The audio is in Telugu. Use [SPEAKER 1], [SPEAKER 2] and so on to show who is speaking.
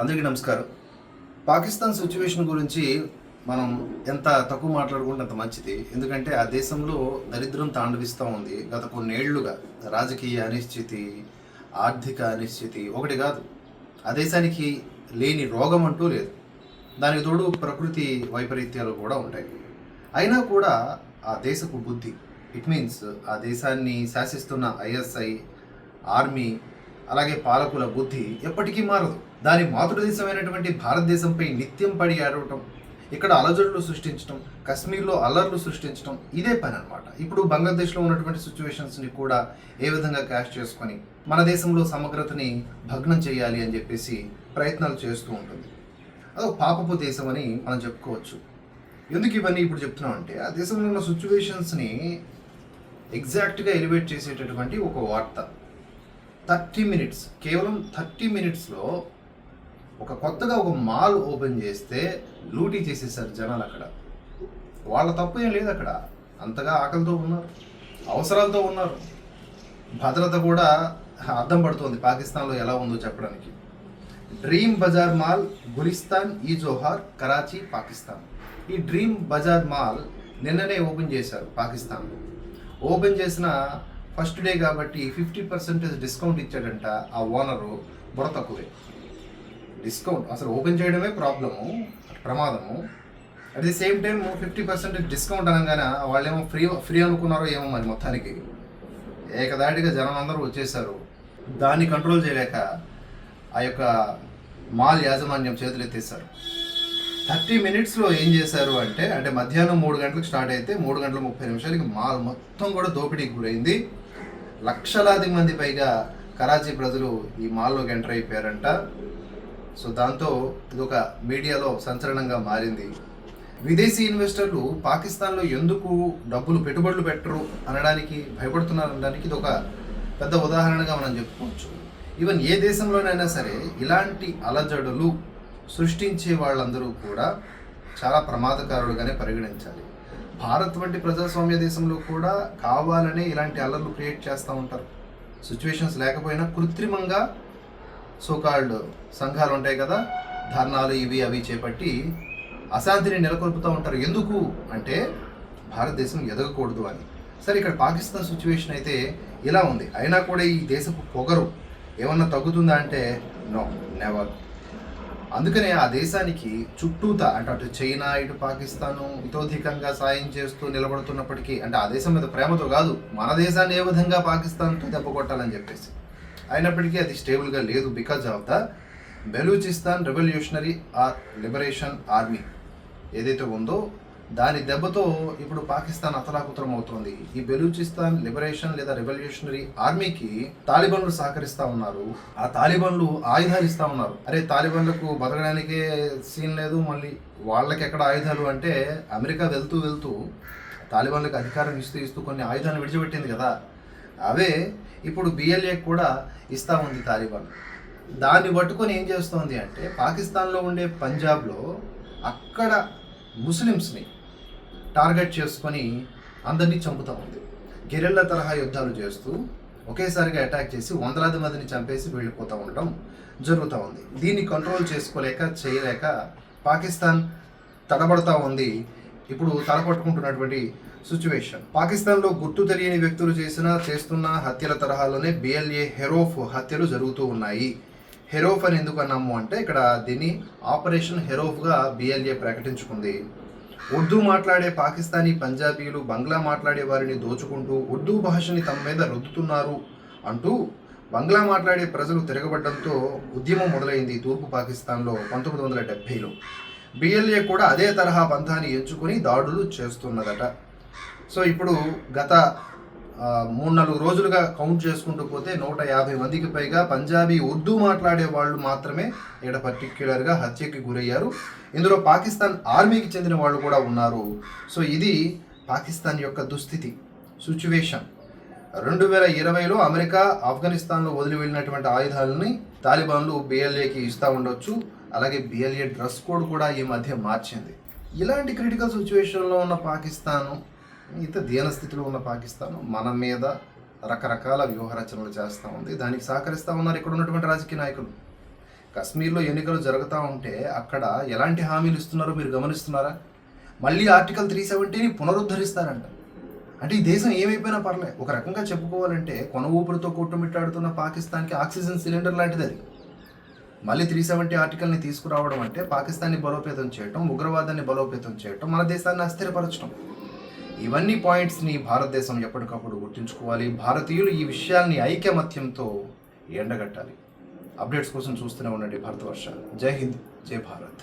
[SPEAKER 1] అందరికీ నమస్కారం. పాకిస్తాన్ సిచ్యువేషన్ గురించి మనం ఎంత తక్కువ మాట్లాడుకుంటే అంత మంచిది. ఎందుకంటే ఆ దేశంలో దరిద్రం తాండవిస్తూ ఉంది. గత కొన్నేళ్ళుగా రాజకీయ అనిశ్చితి ఆర్థిక అనిశ్చితి ఒకటి కాదు. ఆ దేశానికి లేని రోగం అంటూ లేదు. దానికి తోడు ప్రకృతి వైపరీత్యాలు కూడా ఉంటాయి. అయినా కూడా ఆ దేశపు బుద్ధి ఇట్ మీన్స్ ఆ దేశాన్ని శాసిస్తున్న ఐఎస్ఐ ఆర్మీ అలాగే పాలకుల బుద్ధి ఎప్పటికీ మారదు. దాని మాతృదేశమైనటువంటి భారతదేశంపై నిత్యం పడి ఆడవటం ఇక్కడ అలజడులు సృష్టించడం కశ్మీర్లో అల్లర్లు సృష్టించడం ఇదే పని అనమాట ఇప్పుడు బంగ్లాదేశ్లో ఉన్నటువంటి సిచ్యువేషన్స్ని కూడా ఏ విధంగా క్యాష్ చేసుకొని మన దేశంలో సమగ్రతని భగ్నం చేయాలి అని చెప్పేసి ప్రయత్నాలు చేస్తూ ఉంటుంది. అదొక పాపపు దేశం అని మనం చెప్పుకోవచ్చు. ఎందుకు ఇవన్నీ ఇప్పుడు చెప్తున్నాం అంటే ఆ దేశంలో ఉన్న సిచ్యువేషన్స్ని ఎగ్జాక్ట్గా ఎలివేట్ చేసేటటువంటి ఒక వార్త. థర్టీ మినిట్స్ కేవలం థర్టీ మినిట్స్లో ఒక కొత్తగా ఒక మాల్ ఓపెన్ చేస్తే లూటీ చేసేసారు జనాలు అక్కడ. వాళ్ళ తప్పు ఏం లేదు అక్కడ. అంతగా ఆకలితో ఉన్నారు అవసరాలతో ఉన్నారు. భద్రత కూడా అర్థం పడుతోంది పాకిస్తాన్లో ఎలా ఉందో చెప్పడానికి. డ్రీమ్ బజార్ మాల్ గులిస్తాన్ ఈ జోహార్ కరాచీ పాకిస్తాన్. ఈ డ్రీమ్ బజార్ మాల్ నిన్ననే ఓపెన్ చేశారు పాకిస్తాన్లో. ఓపెన్ చేసిన ఫస్ట్ డే కాబట్టి ఫిఫ్టీ పర్సెంటేజ్ డిస్కౌంట్ ఇచ్చాడంట ఆ ఓనరు బుర్ర తక్కువే డిస్కౌంట్ అసలు ఓపెన్ చేయడమే ప్రాబ్లము ప్రమాదము. At the same time fifty percentage discount అనగానే వాళ్ళేమో ఫ్రీ ఫ్రీ అనుకున్నారో ఏమో మరి మొత్తానికి. ఏకదాటిగా జనం అందరూ వచ్చేసారు. దాన్ని కంట్రోల్ చేయలేక ఆ యొక్క మాల్ యాజమాన్యం చేతులు ఎత్తేసారు థర్టీ మినిట్స్లో ఏం చేశారు అంటే అంటే మధ్యాహ్నం మూడు గంటలకు స్టార్ట్ అయితే మూడు గంటల ముప్పై నిమిషాలకి మాల్ మొత్తం కూడా దోపిడీకి గురైంది. లక్షలాది మంది పైగా కరాచీ ప్రజలు ఈ మాల్లోకి ఎంటర్ అయిపోయారంట. సో దాంతో ఇది ఒక మీడియాలో సంచలనంగా మారింది. విదేశీ ఇన్వెస్టర్లు పాకిస్తాన్లో ఎందుకు డబ్బులు పెట్టుబడులు పెట్టరు అనడానికి భయపడుతున్నారు అనడానికి ఇది ఒక పెద్ద ఉదాహరణగా మనం చెప్పుకోవచ్చు. ఈవెన్ ఏ దేశంలోనైనా సరే ఇలాంటి అలజడులు సృష్టించే వాళ్ళందరూ కూడా చాలా ప్రమాదకారులుగానే పరిగణించాలి. భారత్ వంటి ప్రజాస్వామ్య దేశంలో కూడా కావాలనే ఇలాంటి అల్లర్లు క్రియేట్ చేస్తూ ఉంటారు. సిచ్యువేషన్స్ లేకపోయినా కృత్రిమంగా సోకాల్డ్ సంఘాలు ఉంటాయి కదా ధర్నాలు ఇవి అవి చేపట్టి అశాంతిని నెలకొల్పుతూ ఉంటారు. ఎందుకు అంటే భారతదేశం ఎదగకూడదు అని. సరే ఇక్కడ పాకిస్తాన్ సిచ్యువేషన్ అయితే ఇలా ఉంది. అయినా కూడా ఈ దేశపు పొగరు ఏమన్నా తగ్గుతుందా అంటే నో నెవర్ అందుకనే ఆ దేశానికి చుట్టూత అంటే అటు చైనా ఇటు పాకిస్తాను ఇతోధికంగా సాయం చేస్తూ నిలబడుతున్నప్పటికీ అంటే ఆ దేశం మీద ప్రేమతో కాదు మన దేశాన్ని ఏ విధంగా పాకిస్తాన్తో దెబ్బ కొట్టాలని చెప్పేసి. అయినప్పటికీ అది స్టేబుల్గా లేదు because of the Balochistan revolutionary or liberation army. ఏదైతే ఉందో దాని దెబ్బతో ఇప్పుడు పాకిస్తాన్ అతలాకుతలం అవుతోంది. ఈ బెలూచిస్తాన్ లిబరేషన్ లేదా రెవల్యూషనరీ ఆర్మీకి తాలిబన్లు సహకరిస్తా ఉన్నారు. ఆ తాలిబన్లు ఆయుధాలు ఇస్తా ఉన్నారు. అరే తాలిబన్లకు బతకడానికే సీన్ లేదు. మళ్ళీ వాళ్ళకి ఎక్కడ ఆయుధాలు అంటే అమెరికా వెళ్తూ వెళ్తూ తాలిబన్లకు అధికారం ఇస్తూ ఇస్తూ కొన్ని ఆయుధాలు విడిచిపెట్టింది కదా. అవే ఇప్పుడు బిఎల్ఏ కూడా ఇస్తా ఉంది తాలిబాన్. దాన్ని పట్టుకొని ఏం చేస్తోంది అంటే పాకిస్తాన్లో ఉండే పంజాబ్లో అక్కడ ముస్లిమ్స్ని టార్గెట్ చేసుకొని అందరినీ చంపుతూ ఉంది. గెరిల్ల తరహా యుద్ధాలు చేస్తూ ఒకేసారిగా అటాక్ చేసి వందలాది మందిని చంపేసి వెళ్ళిపోతూ ఉండటం జరుగుతూ ఉంది. దీన్ని కంట్రోల్ చేసుకోలేక చేయలేక పాకిస్తాన్ తడబడతా ఉంది. ఇప్పుడు తలపట్టుకుంటున్నటువంటి సిచ్యువేషన్ పాకిస్తాన్లో గుర్తు తెలియని వ్యక్తులు చేసిన చేస్తున్న హత్యల తరహాలోనే బిఎల్ఏ హెరోఫ్ హత్యలు జరుగుతూ ఉన్నాయి. హెరోఫ్ అని ఎందుకు అన్నాము అంటే ఇక్కడ దీన్ని ఆపరేషన్ హెరోఫ్గా బిఎల్ఏ ప్రకటించుకుంది. ఉర్దూ మాట్లాడే పాకిస్తానీ పంజాబీలు బంగ్లా మాట్లాడే వారిని దోచుకుంటూ ఉర్దూ భాషని తమ మీద రుద్దుతున్నారు అంటూ బంగ్లా మాట్లాడే ప్రజలు తిరగబడడంతో ఉద్యమం మొదలైంది తూర్పు పాకిస్తాన్లో పంతొమ్మిది వందల డెబ్భైలో. బిఎల్ఏ కూడా అదే తరహా పంథాన్ని ఎంచుకొని దాడులు చేస్తున్నదట. సో ఇప్పుడు గత మూడు నాలుగు రోజులుగా కౌంట్ చేసుకుంటూ పోతే నూట యాభై మందికి పైగా పంజాబీ ఉర్దూ మాట్లాడే వాళ్ళు మాత్రమే ఇక్కడ పర్టిక్యులర్గా హత్యకి గురయ్యారు. ఇందులో పాకిస్తాన్ ఆర్మీకి చెందిన వాళ్ళు కూడా ఉన్నారు. సో ఇది పాకిస్తాన్ యొక్క దుస్థితి సిచ్యువేషన్ రెండు వేల ఇరవైలో అమెరికా ఆఫ్ఘనిస్తాన్లో వదిలి వెళ్ళినటువంటి ఆయుధాలని తాలిబాన్లు బిఎల్ఏకి ఇస్తూ ఉండొచ్చు. అలాగే బిఎల్ఏ డ్రెస్ కోడ్ కూడా ఈ మధ్య మార్చింది. ఇలాంటి క్రిటికల్ సిచ్యువేషన్లో ఉన్న పాకిస్తాను ఇంత దీనస్థితిలో ఉన్న పాకిస్తాన్ మన మీద రకరకాల వ్యూహ రచనలు చేస్తూ ఉంది. దానికి సహకరిస్తూ ఉన్నారు ఇక్కడ ఉన్నటువంటి రాజకీయ నాయకులు. కశ్మీర్లో ఎన్నికలు జరుగుతూ ఉంటే అక్కడ ఎలాంటి హామీలు ఇస్తున్నారో మీరు గమనిస్తున్నారా? మళ్ళీ ఆర్టికల్ త్రీ సెవెంటీని పునరుద్ధరిస్తారంట. అంటే ఈ దేశం ఏమైపోయినా పర్లే. ఒక రకంగా చెప్పుకోవాలంటే కొన ఊపిరితో కొట్టుమిట్టాడుతున్న పాకిస్తాన్కి ఆక్సిజన్ సిలిండర్ లాంటిది అది. మళ్ళీ త్రీ సెవెంటీ ఆర్టికల్ని తీసుకురావడం అంటే పాకిస్తాన్ని బలోపేతం చేయటం ఉగ్రవాదాన్ని బలోపేతం చేయటం మన దేశాన్ని అస్థిరపరచడం ఇవన్నీ పాయింట్స్ని భారతదేశం ఎప్పటికప్పుడు గుర్తుంచుకోవాలి. భారతీయులు ఈ విషయాల్ని ఐకమత్యంతో ఎండగట్టాలి. అప్డేట్స్ కోసం చూస్తూనే ఉండండి భారతవర్ష జై హింద్ జై భారత్.